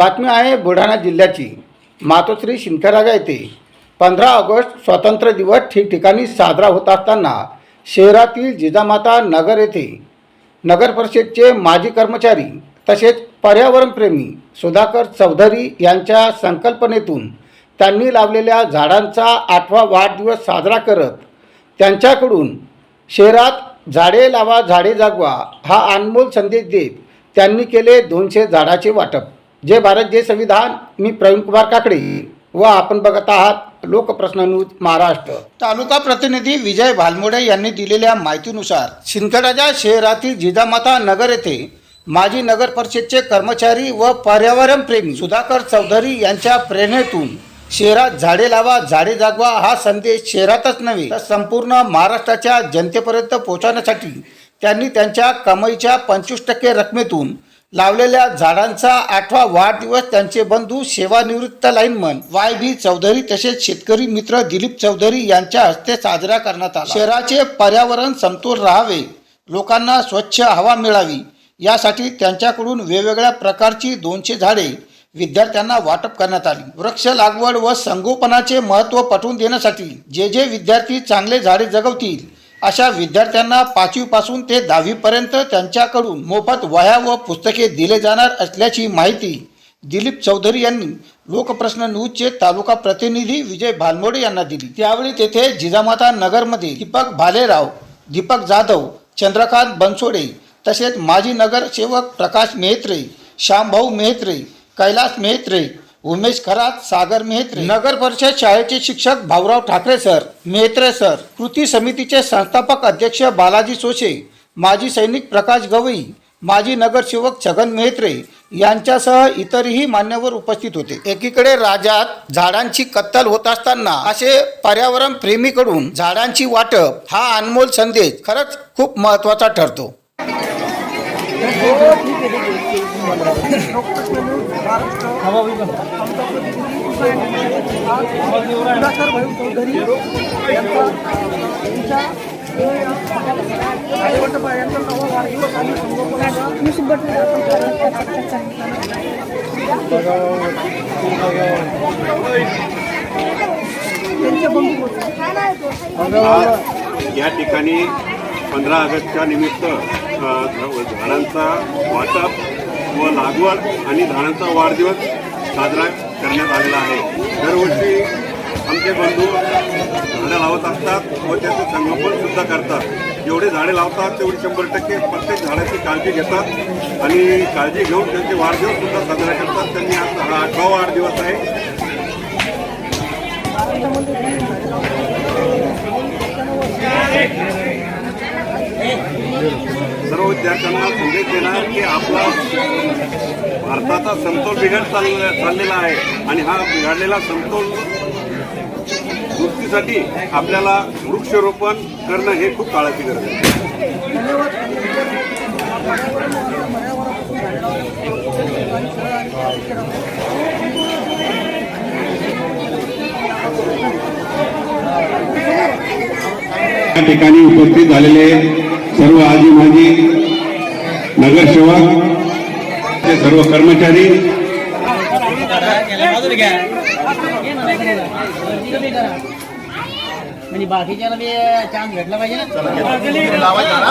बातमी आहे बुलढाणा जिल्ह्याची. मातोश्री शिंदखेडराजा येथे पंधरा ऑगस्ट स्वातंत्र्य दिवस ठिकठिकाणी साजरा होत असताना शहरातील जिजामाता नगर येथे नगर परिषदचे माजी कर्मचारी तसेच पर्यावरणप्रेमी सुधाकर चौधरी यांच्या संकल्पनेतून त्यांनी लावलेल्या झाडांचा आठवा वाढदिवस साजरा करत त्यांच्याकडून शहरात झाडे लावा झाडे जागवा हा अनमोल संदेश देत त्यांनी केले दोनशे झाडाचे वाटप. जय भारत जय संविधान. मी प्रवीण कुमार काकडे व आपण बघत आहात लोकप्रश्न न्यूज महाराष्ट्र. तालुका प्रतिनिधी विजय भालमोडे यांनी दिलेल्या माहितीनुसार शिंदखेडाच्या शहरातील जिजामाता नगर येथे माजी नगर परिषदचे कर्मचारी व पर्यावरण प्रेमी सुधाकर चौधरी यांच्या प्रेरणेतून शहरात झाडे लावा झाडे जागवा हा संदेश शहरातच नव्हे तर संपूर्ण महाराष्ट्राच्या जनतेपर्यंत पोहोचवण्यासाठी त्यांनी त्यांच्या कमाईच्या पंचवीस टक्के रकमेतून लावलेल्या झाडांचा आठवा वाढदिवस त्यांचे बंधू सेवानिवृत्त लाईनमन वाय बी चौधरी तसेच शेतकरी मित्र दिलीप चौधरी यांच्या हस्ते साजरा करण्यात आला. शहराचे पर्यावरण समतोल राहावे लोकांना स्वच्छ हवा मिळावी यासाठी त्यांच्याकडून वेगवेगळ्या प्रकारची दोनशे झाडे विद्यार्थ्यांना वाटप करण्यात आली. वृक्ष लागवड व संगोपनाचे महत्त्व पटवून देण्यासाठी जे जे विद्यार्थी चांगले झाडे जगवतील अशा विद्यार्थ्यांना पाचवीपासून ते दहावीपर्यंत त्यांच्याकडून मोफत वह्या व पुस्तके दिले जाणार असल्याची माहिती दिलीप चौधरी यांनी लोकप्रश्न न्यूजचे तालुका प्रतिनिधी विजय भालमोडे यांना दिली. त्यावेळी तेथे जिजामाता नगरमध्ये दीपक भालेराव दीपक जाधव चंद्रकांत बनसोडे तसेच माजी नगरसेवक प्रकाश मेहत्रे श्यामभाऊ मेहत्रे कैलास मेहत्रे उमेश खरात सागर मेहत्रे. नगर परिषद शाळेचे शिक्षक भाऊराव ठाकरे सर मेहत्रे सर कृती समितीचे संस्थापक अध्यक्ष बालाजी सोशे माजी सैनिक प्रकाश गवई माजी नगरसेवक छगन मेहत्रे यांच्यासह इतरही मान्यवर उपस्थित होते. एकीकडे राज्यात झाडांची कत्तल होत असताना असे पर्यावरण प्रेमीकडून झाडांची वाटप हा अनमोल संदेश खरंच खूप महत्त्वाचा ठरतो. चौधरी यांचा यांच्या यांचा नवा वाढदिवस आणि संगोपनाचा या ठिकाणी पंधरा ऑगस्टच्या निमित्त झाडांचा वाटप व लागवड आणि झाडांचा वाढदिवस साजरा करण्यात आलेला आहे दरवर्षी आमचे बंधू झाडं लावत असतात व त्याचं संगोपन सुद्धा करतात जेवढे झाडे लावतात तेवढे शंभर टक्के प्रत्येक झाडाची काळजी घेतात आणि काळजी घेऊन त्यांचे वाढदिवस सुद्धा साजरा करतात त्यांनी आज हा आठवा वाढदिवस आहे सर्व विद्यार्थ्यांना संदेश देणार की आपला भारताचा समतोल बिघड चाललेला आहे आणि हा बिघडलेला समतोल दुरुस्तीसाठी आपल्याला वृक्षारोपण करणं हे खूप काळाची गरज आहे. या ठिकाणी उपस्थित झालेले सर्व आजी माजी नगरसेवक सर्व कर्मचारी. म्हणजे बाकीच्याला बी चान्स भेटला पाहिजे ना?